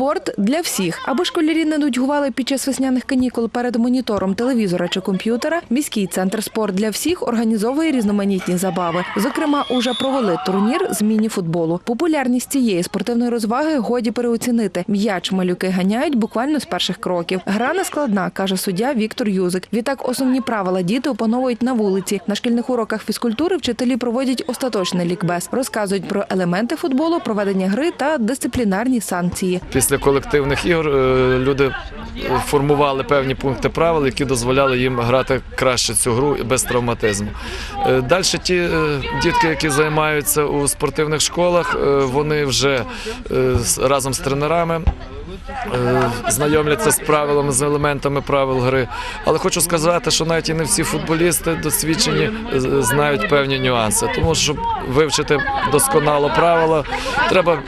Спорт для всіх. Аби школярі не нудьгували під час весняних канікул перед монітором телевізора чи комп'ютера, міський центр спорт для всіх організовує різноманітні забави. Зокрема, уже провели турнір з міні-футболу. Популярність цієї спортивної розваги годі переоцінити. М'яч малюки ганяють буквально з перших кроків. Гра не складна, каже суддя Віктор Юзик. Відтак основні правила діти опановують на вулиці. На шкільних уроках фізкультури вчителі проводять остаточний лікбез, розказують про елементи футболу, проведення гри та дисциплінарні санкції. Після колективних ігор е, люди формували певні пункти правил, які дозволяли їм грати краще цю гру без травматизму. Далі ті е, дітки, які займаються у спортивних школах, е, вони вже е, разом з тренерами. е, Знайомляться з правилами, з елементами правил гри. Але хочу сказати, що навіть і не всі футболісти досвідчені е, знають певні нюанси. Тому щоб вивчити досконало правила, треба е,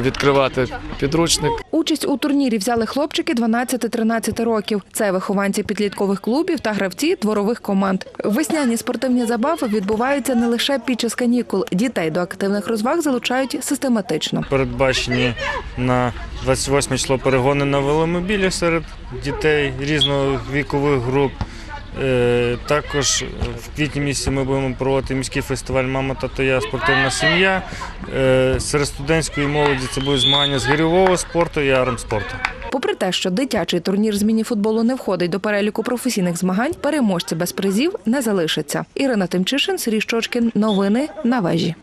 відкривати підручник, Участь у турнірі взяли хлопчики 12-13 років. Це вихованці підліткових клубів та гравці дворових команд. Весняні спортивні забави відбуваються не лише під час канікул. Дітей до активних розваг залучають систематично. передбачені на 28 число перегони на веломобілі серед дітей різних вікових груп. Е, Також в квітні місяці ми будемо проводити міський фестиваль Мама тато я спортивна сім'я. Е, Серед студентської молоді це будуть змагання з гирьового спорту і армспорту. Попри те, що дитячий турнір з міні-футболу не входить до переліку професійних змагань, переможці без призів не залишаться. Ірина Тимчишин, Сергій Щочкін. Новини на вежі.